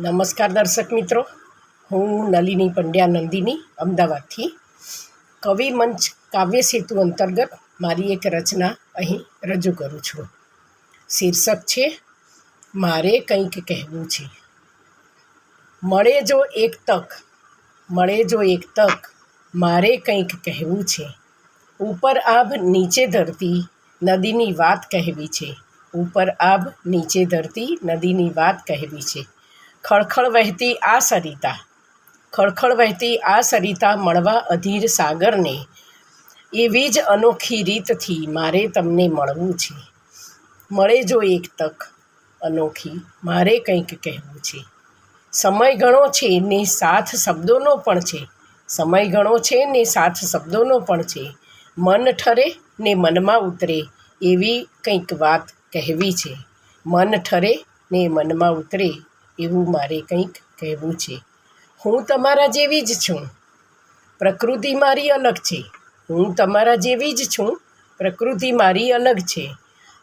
નમસ્કાર દર્શક મિત્રો, હું નલિની પંડ્યા નંદિની, અમદાવાદથી. કવિ મંચ કાવ્ય સેતુ અંતર્ગત મારી એક રચના અહીં રજૂ કરું છું. શીર્ષક છે, મારે કંઈક કહેવું છે. મળે જો એક તક, મળે જો એક તક, મારે કંઈક કહેવું છે. ઉપર આભ નીચે ધરતી, નદીની વાત કહેવી છે. ઉપર આભ નીચે ધરતી, નદીની વાત કહેવી છે. ખળખળ વહેતી આ સરિતા. ખળખળ વહેતી આ સરિતા મળવા અધીર સાગરને. એવી જ અનોખી રીતથી મારે તમને મળવું છે. મળે જો એક તક અનોખી, મારે કંઈક કહેવું છે. સમય ઘણો છે ને સાથ શબ્દોનો પણ છે. સમય ઘણો છે ને સાથ શબ્દોનો પણ છે. મન ઠરે ને મનમાં ઉતરે એવી કંઈક વાત કહેવી છે. મન ઠરે ને મનમાં ઉતરે એવું મારે કંઈક કહેવું છે. હું તમારા જેવી જ છું. પ્રકૃતિ મારી અલગ છે. હું તમારા જેવી જ છું. પ્રકૃતિ મારી અલગ છે.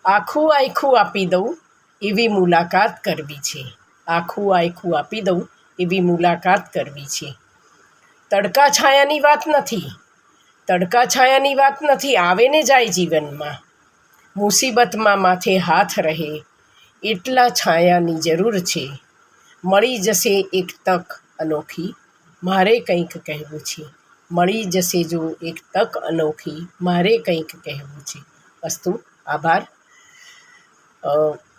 આખું આખું આપી દઉં એવી મુલાકાત કરવી છે. આખું આખું આપી દઉં એવી મુલાકાત કરવી છે. તડકા છાયાની વાત નથી. તડકા છાયાની વાત નથી. આવે ને જાય જીવનમાં. મુસીબતમાં માથે હાથ રહે. એટલા છાયાની જરૂર છે. મળી જશે એક તક અનોખી, મારે કંઈક કહેવું છે. મળી જશે જો એક તક અનોખી, મારે કંઈક કહેવું છે. અસ્તુ, આભાર.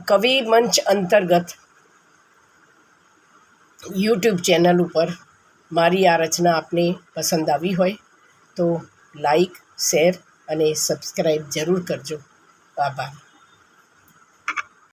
કવિ મંચ અંતર્ગત યુટ્યુબ ચેનલ ઉપર મારી આ રચના આપને પસંદ આવી હોય તો લાઈક, શેર અને સબસ્ક્રાઈબ જરૂર કરજો. આભાર.